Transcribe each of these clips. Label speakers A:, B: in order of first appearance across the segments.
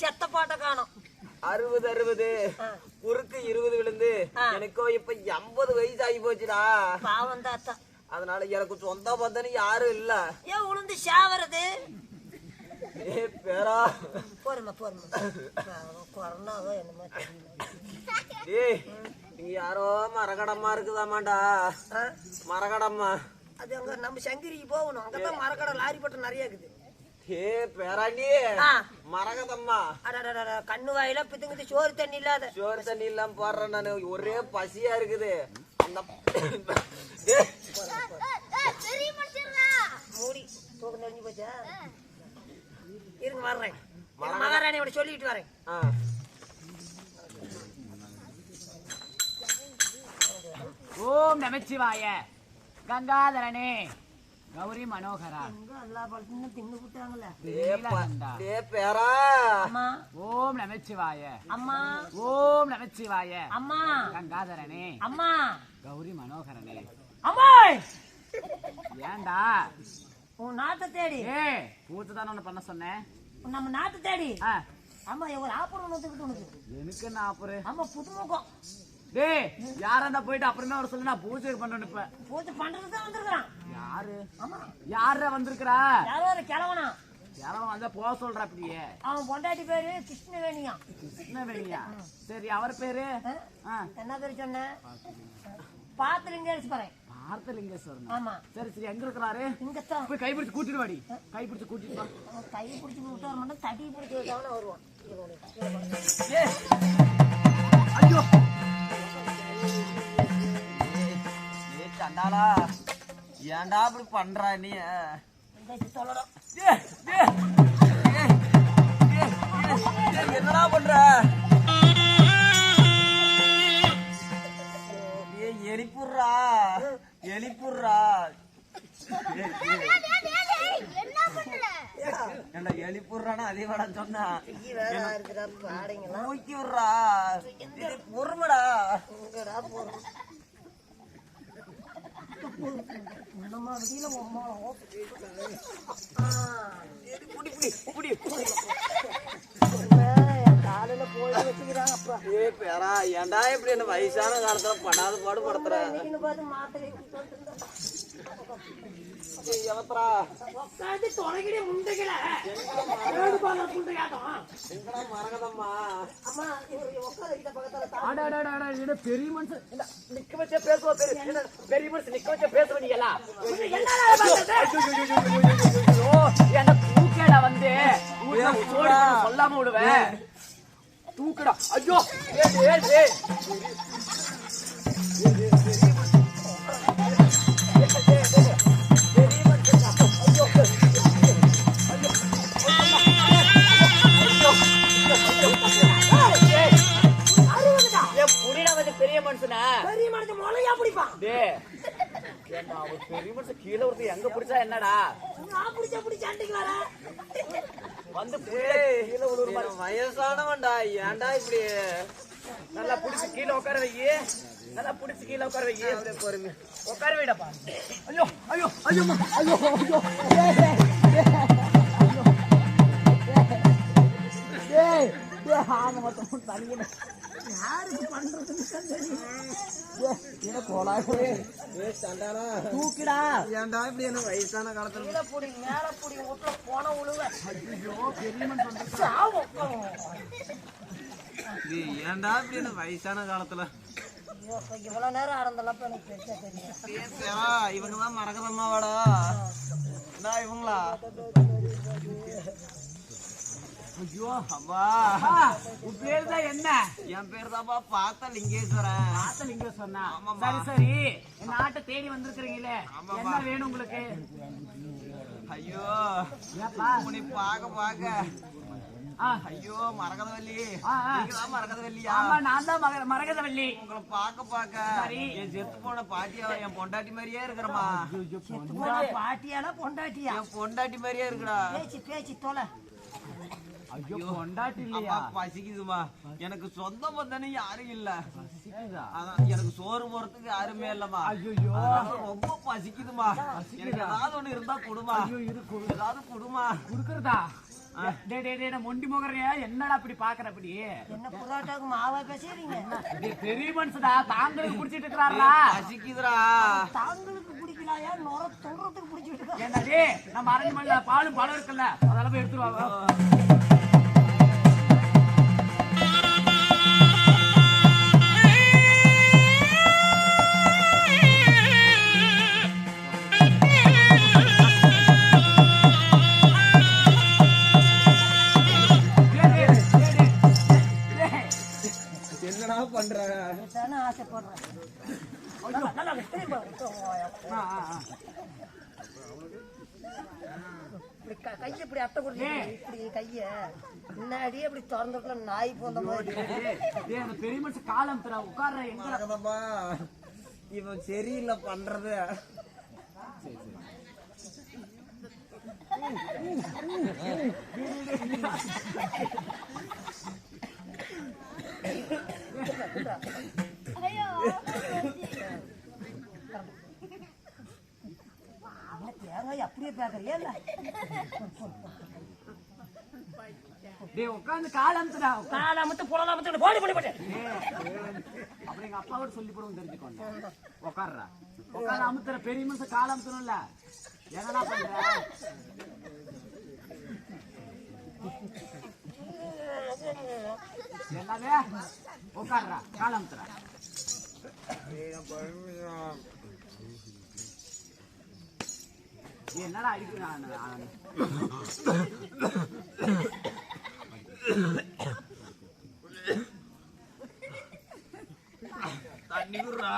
A: செத்த பாட்டை காணும்.
B: அறுபது அறுபது. குறுக்கு இருபது விழுந்து. எனக்கோ இப்ப எண்பது வயசு ஆகி போச்சுடா.
A: பாவம் தாத்தா.
B: அதனால எனக்கு சொந்த பந்தன்னு யாரும் இல்ல.
A: ஏன் உளுந்து சாவறது?
B: ஏ பேரா.
A: போருமா பாவம், கொரோனாவோ என்னமோ
B: ஏய் நீங்க யாரோ மரகடம்மா இருக்குதாமாண்டா? மரகடம்மா.
A: அது அங்க நம்ம சங்கிரிக்கு போகணும். அங்கதான் மரக்கடை லாரி பட்டம் நிறைய இருக்குது.
B: ஏ பேராண்டி. மரகதம்மா.
A: கண்ணு வாயில பித்துங்குது சோறு தண்ணி இல்லாத.
B: சோறு தண்ணி இல்லாம போடுறேன் நானு. ஒரே பசியா இருக்குது. அந்த
A: மூடி தூக்கம் தெரிஞ்சு போச்சா? இருங்க வர்றேன். மகாராணியோட சொல்லிட்டு வரேன்.
B: ஆ.
C: ஓம் நமச்சிவாய. கங்காதரனே. கௌரி மனோகரா.
A: எல்லா பழத்தையும் தின்னு
B: பேரா.
A: அம்மா.
C: ஓம் நமச்சிவாய.
A: அம்மா.
C: ஓம் நமச்சிவாய.
A: அம்மா.
C: கங்காதரனே.
A: அம்மா.
C: கௌரி மனோகரனே.
A: அம்மா.
C: ஏன்டா
A: உன் நாட்டை தேடி.
C: ஏ பூத்து தானே ஒண்ணு பண்ண சொன்னேன்
A: நம்ம நாட்டை தேடி. ஆமா ஒரு ஆப்பரம் ஒத்துக்கிட்டு உனக்கு.
C: எனக்கு நான் அப்புறம்
A: ஆமா புதுமுகம்.
C: டேய் யாராண்டா போயிட்டு அப்புறமே அவர் சொல்லி நான் பூஜை பண்ணணும் இப்ப.
A: பூஜை பண்றதுக்கு தான் வந்திருக்கிறான்.
C: யாரு?
A: ஆமா.
C: யாரா வந்திருக்கிறா?
A: யாரோ ஒரு கிழவனா?
C: யாரும் வந்தா போக சொல்ற அப்படியே.
A: அவன் பொண்டாட்டி பேரு கிருஷ்ணவேணியா.
C: கிருஷ்ணவேணியா? சரி அவர் பேரு?
A: என்ன பேரு சொன்ன? பாறேன்
C: பார்த்தலிங்கேஸ்வரன்
A: ஆமா.
C: சரி சரி எங்க இருக்கிறாரு?
A: இங்கத்தான்.
C: போய் கைப்பிடிச்சு கூட்டிட்டு வாடி. கைப்பிடிச்சு கூட்டிட்டு வா.
A: கை பிடிச்சி விட்டு வர மாட்டான் தடி பிடிச்சி விட்டாலும் வருவான்.
C: ஐயோ.
B: ஏ சண்டாளா ஏன்டா இப்படி பண்றா நீ? என்னடா பண்ற? ஏ எலிப்புடுறா எலிப்புடுறா ஏண்டா எலிப்புடுறானா அதே வாடா சொன்னா தூக்கி விடுறா? இது பொறுமடா
A: எங்கடா போறோம் நம்ம வெளியில உம்மா
B: புடி புடி புடி
A: காலையில போய் வச்சுக்கிறாங்க அப்பா
B: ஏ பேரா ஏன்டா இப்படி என்ன வயசான காலத்துல படாத பாடு படுத்துற? ஏய், எவத்ரா
A: உட்காந்து தொலைகிட முண்டைகள
B: எங்கடா மரகதம்மா?
A: அம்மா இவரு உட்காந்து கிட்ட பக்கத்துல தா-
C: அட அட அட, அட இது பெரிய மனுஷன்? நிக்க வச்சே பெரிய என்ன, பெரிய மனுஷன் நிக்க வச்சே பேசுவ நீ எல்லாம்? என்ன தூக்கேடா வந்து. சொல்லாம விடுவேன். தூக்குடா. ஐயோ மனுஷனா?
A: பெரிய மனுஷன் முளையா பிடிப்பான்.
C: டேய் ஏன்டா அவன் பெரிய மனுஷன் கீழே ஒருத்தர் எங்க பிடிச்சா என்னடா?
A: நான் பிடிச்ச பிடிச்ச அண்டைக்கு வர
C: வந்து கீழே விழுற மாதிரி.
B: வயசானவன்டா ஏன்டா இப்படி?
C: நல்லா புடிச்சு கீழே உட்கார வையே நல்லா புடிச்சு கீழே உட்கார வையே
B: பொறுமை
C: உட்கார வைடப்பா ஐயோ ஐயோ ஐயோ ஐயோ ஐயோ ஏய் ஏய் ஆமா மொத்தம் தனியே.
A: யாருக்கு பண்றதுன்னு தெரியும்
C: கோலாகவே தூக்கிடா.
B: ஏன்டா இப்படி என்ன வயசான காலத்துல
A: கீழே புடி மேல புடி வீட்டுல போன உழுவ
B: ஏன்டா இப்படி என்ன வயசான காலத்துல
A: இவ்வளவு நேரம் ஆனந்தெல்லாம் எனக்கு பெருசா தெரியும்
B: இவங்க தான் இவங்களா
C: ஐயோ
B: அப்பா
C: உன் பேர் தான் என்ன?
B: என் பேர் தான்ப்பா பார்த்த லிங்கேஸ்வரன்
C: சொன்னா
B: ஆமாம்மா.
C: சரி சரி. என் நாட்டை தேடி வந்திருக்கிறீங்களே. என்ன வேணும் உங்களுக்கு?
B: ஐயோ உன்னை பார்க்க பார்க்க.
C: ஆ.
B: ஐயோ மரகதவல்லி. மரகதவல்லியா?
C: ஆமா நான் தான் மரகதவல்லி.
B: உங்களை பாக்க பாக்க
C: சரி.
B: என் செத்து போன பாட்டியா என் பொண்டாட்டி மாதிரியே இருக்கிறமா
A: பாட்டியால பொண்டாட்டியா?
B: என் பொண்டாட்டி மாதிரியே இருக்குடா.
A: பேச்சு பேச்சு தொலை.
C: ஐயோ கொண்டாட்டி இல்லையா
B: பசிக்குதுமா எனக்கு சொந்த பந்தனே யாரும் இல்ல. எனக்கு சோறு போறதுக்கு யாருமே இல்லம்மா.
C: ஐயோ
B: ரொம்ப பசிக்குதுமா எனக்கு ஏதாவது ஒண்ணு இருந்தா கொடுமா ஏதாவது கொடுமா
C: குடுக்கறதா? டே டே டே நான் மொண்டி முகறியா என்னடா இப்படி பாக்குற அப்படி
A: என்ன புரோட்டாக்கு மாவா பேசுறீங்க?
C: டேய், பெரிய மனுஷடா தாங்களுக்கு குடிச்சிட்டு இருக்கிறாரா
B: பசிக்குதுடா.
A: தாங்களுக்கு பிடிக்கலையா நுர தொடுறதுக்கு பிடிச்சிட்டு இருக்கா
C: என்னடே நம்ம அரண்மனையில பாலும் பழம் இருக்குல்ல அதெல்லாம் போய் எடுத்துருவாங்க
A: க- கையை இப்படி அட்டை கொடுத்து இப்படி கைய முன்னாடியே இப்படி திறந்துருக்கலாம் நாய் போந்த மாதிரி.
C: அந்த பெரிய மனுஷன் காலம் தர உட்கார்ற எங்க
B: மரகதம்மா இவன் சரியில்லை பண்றது.
A: அவன் தேங்காய் அப்படியே பேக்கறியா
C: உட்கார்ந்து காலம் தரா
A: காலை மட்டும் புலலாம் மட்டும் போடி போடி போட்டு
C: அப்படி எங்க அப்பாவோட சொல்லி போடுவோம் தெரிஞ்சுக்கோங்க உட்கார்றா உட்கார்ந்து அமுத்துற பெரிய மனுஷன் காலம் அமுத்தணும்ல என்னடா பண்ற? என்னவே உட்கார்றா காலம் என்னடா அடிக்கிறான்
B: தண்ணி குடுறா.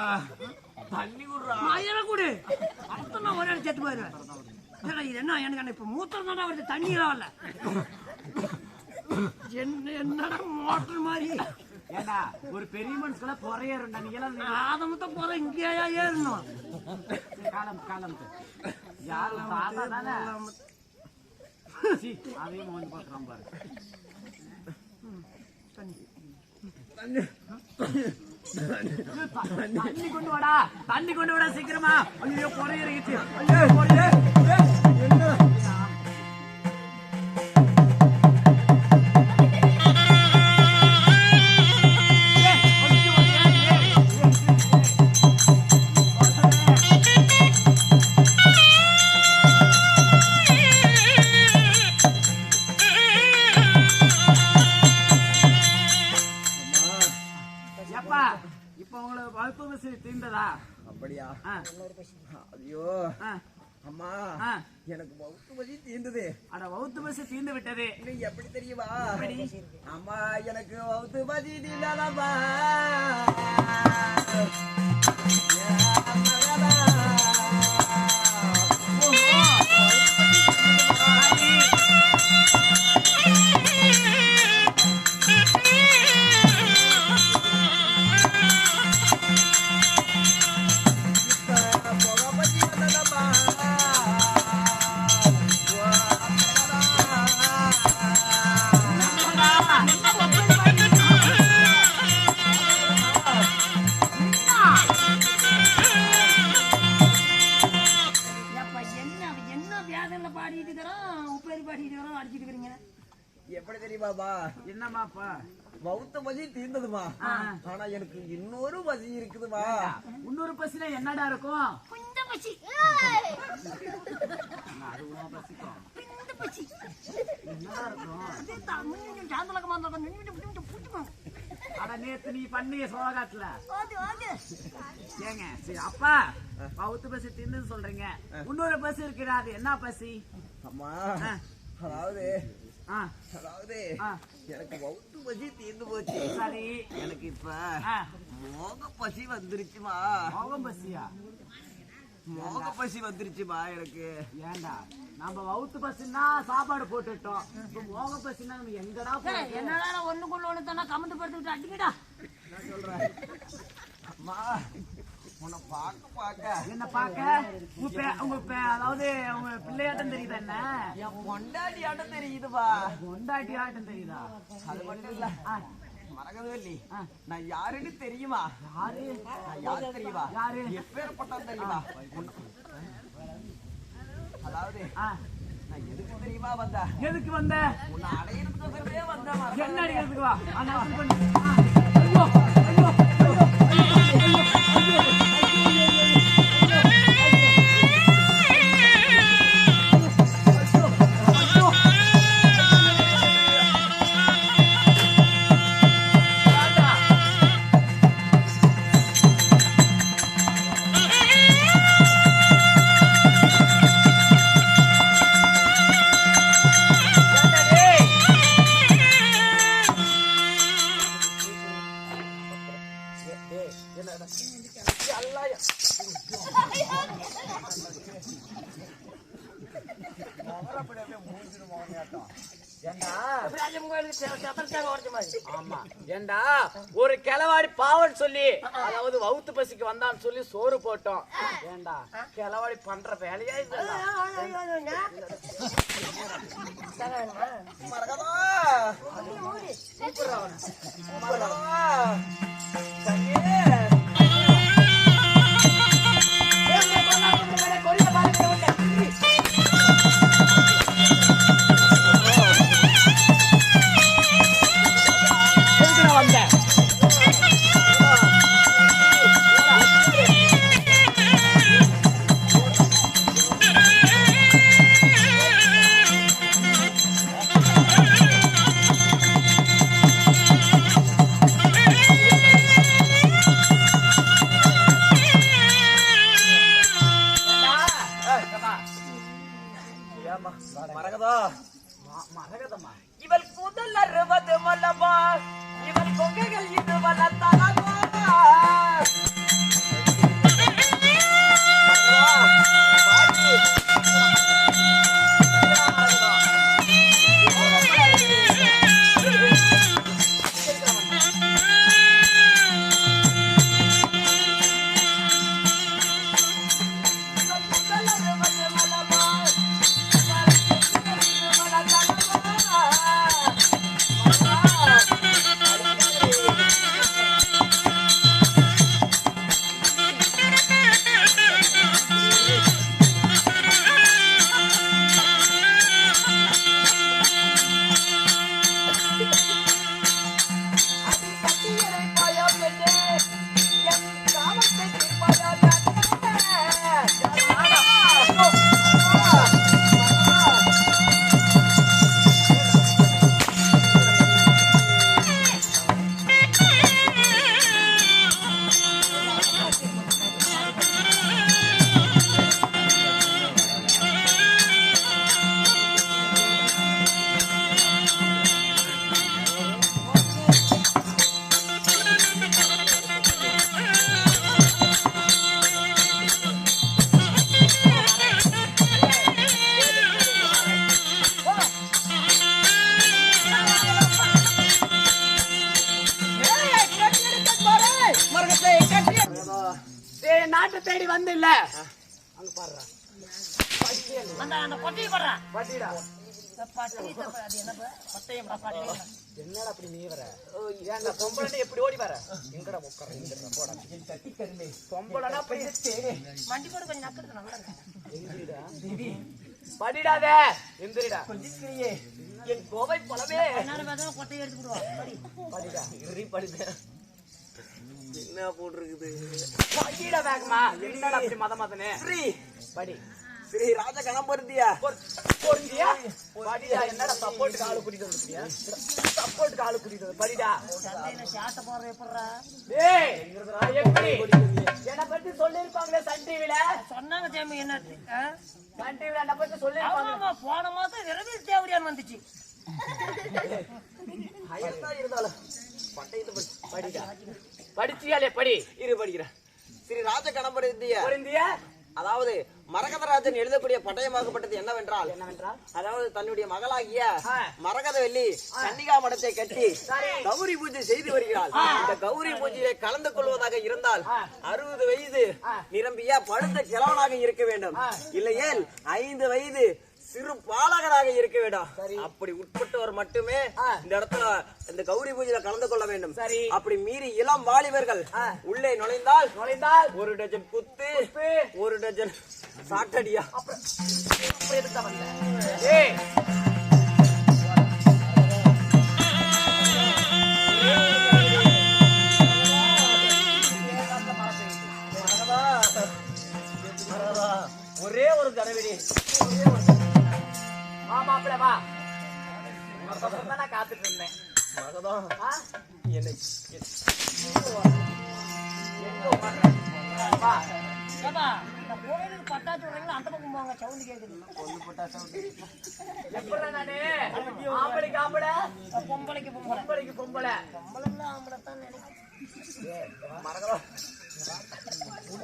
B: தண்ணி குடுறா.
A: மயில கூடு அடுத்த ஒரே செத்து போயிருவேன் என்ன? எனக்கு இப்ப மூத்திரம் வருது. தண்ணி வரல. என்னடா மோட்டர் மாதிரி?
C: ஏண்டா ஒரு பெரிய மனுஷங்கள பொறையறா நீ எல்லாம்
A: மட்டும் போற இங்கேயா ஏறணும்?
C: காலம் காலம். யாரு தாத்தா தானே? சீ, அதையும் வந்து பார்க்குறான் பாரு. தண்ணி கொண்டு வாடா தண்ணி கொண்டு வாடா சீக்கிரமா. ஐயோ பொறையறிச்சு ஐயோ என்ன? தீர்ந்து விட்டது.
B: எப்படி தெரியுமா? அம்மா எனக்கு பௌத்த பசி
A: என்ன வியாதியில பாடிட்டு இருக்கிறோம் உப்பேரி பாடிட்டு இருக்கிறோம் அடிச்சிட்டு இருக்கிறீங்க.
B: எப்படி தெரியுமாப்பா
C: என்னமாப்பா
B: பௌத்த பசி தீர்ந்ததுமா? ஆனா எனக்கு இன்னொரு பசி இருக்குதுமா?
C: இன்னொரு பஸ்ல என்னடா இருக்கும்?
A: இந்த பச்சி
C: என்னடா இருக்கும்? அட நேத்து நீ பண்ணிய சோகாட்டுல ஏங்க சரி அப்பா பௌத்து பஸ் தின்னு சொல்றீங்க. இன்னொரு பஸ் இருக்குடா அது என்ன பசி?
B: அம்மா. அதாவது அதாவது. எனக்கு பௌத்த பசி தீர்ந்து போச்சு.
C: சரி.
B: எனக்கு இப்ப மோக பசி வந்துருச்சுமா.
C: மோகம் பசியா
B: மோக பசி வந்துருச்சுப்பா எனக்கு.
C: ஏண்டா? நம்ம வவுத்து பஸ்னா சாப்பாடு போட்டுட்டோம். இப்ப மோக பஸ்னா நம்ம எங்கடா?
A: என்னடா ஒண்ணுக்குள்ள ஒண்ணு தானே கமெண்ட் படுத்துக்கிட்டு அடிக்கடா.
B: அம்மா உன்னை பார்க்க பார்க்க.
C: என்ன பாக்க உங்க பே- உங்க பே- அதாவது உங்க பிள்ளையாட்டம் தெரியுதா என்ன?
B: என் ஆட்டம் தெரியுதுப்பா.
C: ஆட்டம் தெரியுதா?
B: அது மட்டும் இல்ல.
C: ஆ.
B: நான் யாருன்னு தெரியுமா?
C: யாரு
B: நான் யாரு தெரியுமா?
C: யாரு?
B: எப்பேற்பட்டவன் தெரியுமா? அதாவது நான் எதுக்கு தெரியுமா வந்தேன்?
C: எதுக்கு வந்த?
B: உன்னை அடையிறதுக்கோசரமே வந்தேன்
C: என்ன அடிக்கிறதுக்கு வா? ஆமா. ஏண்டா? ஒரு கிளவாடி பாவன் சொல்லி அதாவது வவுத்து பசிக்கு வந்தான்னு சொல்லி சோறு போட்டோம். ஏண்டா? கிளவாடி பண்ற வேலையா
B: மறக்காதா
C: டேய் நாட்டை தேடி வந்து இல்ல அங்க பாருடா.
A: அந்த அந்த கொட்டையை போடுறா.
C: பாட்டிடா.
A: பட்டி அது என்ன கொட்டையை பட்டி.
C: என்னடா அப்படி நீ வர? ஓ, ஏன்டா பொம்பளை எப்படி ஓடி வர? எங்கடா உட்கார? எங்கடா போடா. தட்டி கருமே பொம்பளைனா அப்படி
A: மண்டி போடு கொஞ்சம் நக்கிறது நல்லா இருக்கு.
C: எந்திரிடா. படிடாத. எந்திரிடா. கொஞ்சிக்கிறியே என் கோவை பழமே
A: கொட்டையை எடுத்து விடுவா படி.
C: படிடா. இறி படித
B: என்ன போட்டிருக்குது?
C: படிடா வேகமா. என்னடா அப்படி மத மதனே
B: ஸ்ரீ
C: படி.
B: ஸ்ரீ ராஜ கணபதியா
C: போறியா படிடா என்னடா சப்போர்ட்டுக்கு ஆளு கூட்டிட்டு வந்துட்டியா? படிடா.
A: சாட்டை
C: எப்படி? என்ன பத்தி சொல்லிருப்பாங்களே சன் டிவில
A: சொன்னாங்க ஜெயமி என்ன?
C: சன் டிவில என்ன பத்தி சொல்லிருப்பாங்க
A: போன மாசம் விரவி தேவடியான் வந்துச்சு
B: இருந்தாலும் பட்டயத்தை படி
C: படிடா. படிச்சியாலே படி
B: இரு படிக்கிறேன் ஸ்ரீ ராஜ கணபதியா
C: புரிந்தியா
B: அதாவது மரகதராஜன் எழுதக்கூடிய பட்டயமாகப்பட்டது என்னவென்றால்
C: என்னவென்றால்
B: அதாவது தன்னுடைய மகளாகிய. மரகதவல்லி கன்னிகா மடத்தை கட்டி. கௌரி பூஜை செய்து வருகிறாள் இந்த கௌரி பூஜையிலே கலந்து கொள்வதாக இருந்தால். அறுபது வயது. நிரம்பிய படுத்த கிழவனாக இருக்க வேண்டும். இல்லையேல் ஐந்து வயது சிறு பாலகனாக இருக்க வேண்டும். அப்படி உட்பட்டவர் மட்டுமே. இந்த இடத்துல இந்த கௌரி பூஜையில கலந்து கொள்ள வேண்டும்
C: சரி.
B: அப்படி மீறி இளம் வாலிபர்கள். உள்ளே நுழைந்தால்
C: நுழைந்தால்
B: ஒரு டஜன் குத்து. ஒரு டஜன் சாட்டடியா
C: அப்புறம்
A: பட்டாசு விடுறீங்களா? அந்த பக்கம் போங்க, கேக்குது.
C: எப்படிடா நானு ஆம்பளைக்கு ஆம்பளை
A: பொம்பளைக்கு பொம்பளை.
C: பொம்பளைக்கு பொம்பளை
A: பொம்பளைன்னா நினைக்கிறேன்.
B: மரகதா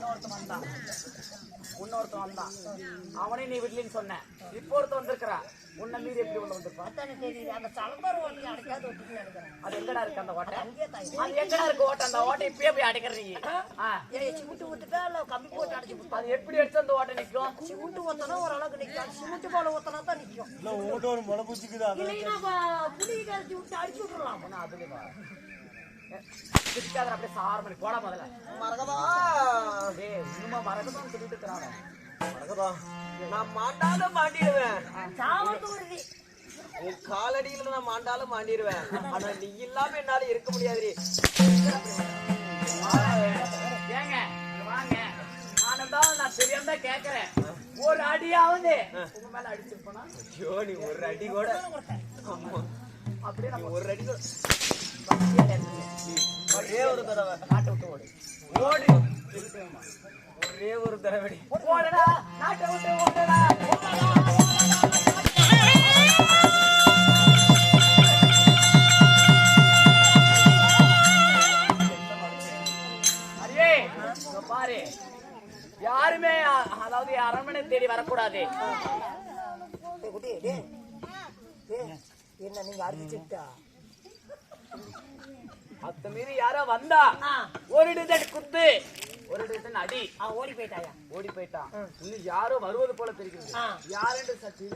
C: இன்னொருத்தன் வந்தான். இன்னொருத்தன் வந்தான். அவனே நீ விடலின்னு சொன்ன. இப்போ ஒருத்தன் வந்திருக்கிறா உன்னை மீறி எப்படி உள்ள வந்திருப்பான்?
A: ஓட்டி.
C: அது எங்கடா இருக்கு அந்த ஓட்டை. அது எங்கடா இருக்கு ஓட்டை? அந்த ஓட்டை இப்பயே போய் அடைக்கிற. நீ
A: சிமெண்ட் ஊத்துட்டா இல்ல கம்பி போட்டு அடைச்சு விட்டா?
C: அது எப்படி எடுத்து அந்த ஓட்டை நிக்கும்?
A: சிமெண்ட் ஊத்துனா ஓரளவுக்கு நிக்கும். சிமெண்ட் போல ஊத்துனா தான் நிக்கும். இல்லைன்னா ப- புளி கரைச்சி விட்டு அடிச்சு விட்டுறலாம்.
C: அதுல வா அப்படியே சார் மணி போட முதல்ல
B: மரகதா
C: டேய் இன்னுமா மறக்கதான் சொல்லிட்டு
B: நான் மாண்டாலும் மாண்டிடுவேன் உன் காலடியில நான் மாண்டாலும் மாண்டிடுவேன் ஆனா நீ இல்லாம என்னால இருக்க முடியாது
C: ஏங்க வாங்க நானும் நான் தெரியாம தான் கேக்குறேன் ஒரு அடியாவது உங்க மேல
B: ஐயோ நீ ஒரு அடி கூட
C: அப்படியே
B: ஒரு அடி கூட ஒரே ஒரு தடவை.
C: நாட்டை விட்டு ஓடு. ஓடு.
B: ஒரே ஒரு தடவை.
C: ஓடுடா. நாட்டை விட்டு ஓடுடா. பாரு. யாருமே அதாவது அரண்மனை தேடி வரக்கூடாது.
A: என்ன நீங்க அடிச்சுட்டா
C: அத்த மீறி யாரோ வந்தா. ஒரு டிசைன் குத்து. ஒரு டிசைன் அடி.
A: ஓடி போயிட்டாயா?
C: ஓடி போயிட்டான் இன்னும் யாரோ வருவது போல தெரிகிறது. யாருன்னு சற்று